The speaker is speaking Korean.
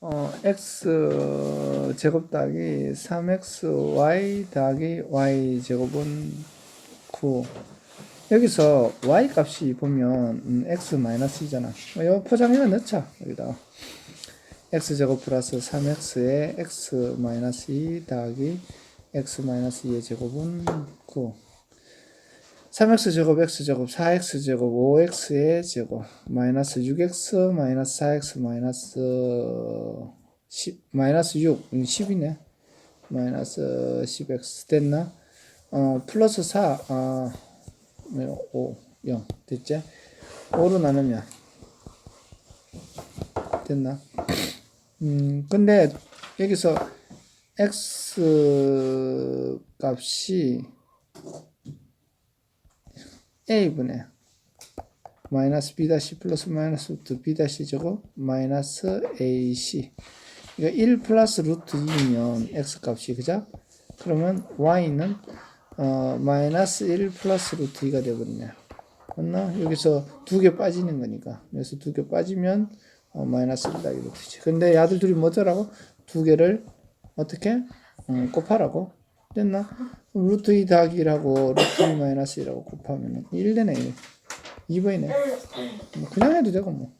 어, x 제곱 더하기 3xy 더하기 y 제곱은 9. 여기서 y 값이 보면 음, x 마이너스이잖아. 어, 이거 포장해서 넣자 여기다. x 제곱 플러스 3x의 x 마이너스 2 더하기 x 마이너스 2의 제곱은 9. 3x 제곱 x 제곱 4x 제곱 5x의 제곱 마이너스 6x 마이너스 4x 마이너스 10 마이너스 6 10이네. 마이너스 10x 됐나? 어 플러스 4 아, 5 0 됐지? 5로 나누면 됐나? 음 근데 여기서 x 값이 a분의 마이너스 b 다시 플러스 마이너스 루트 b 다시 제곱 마이너스 ac 이거 1 플러스 루트 2면 x 값이 그죠? 그러면 y는 어, 마이너스 1 플러스 루트 2가 되거든요. 맞나? 여기서 두 개 빠지는 거니까. 여기서 두 개 빠지면 어, 마이너스 1 더하기 루트지. 근데 야들 둘이 뭐더라고? 두 개를 어떻게? 음, 곱하라고. 됐나? 루트 2 더하기 1하고 루트 2 마이너스 1하고 곱하면 1 되네 1. 2번이네. 뭐 그냥 해도 되고 뭐.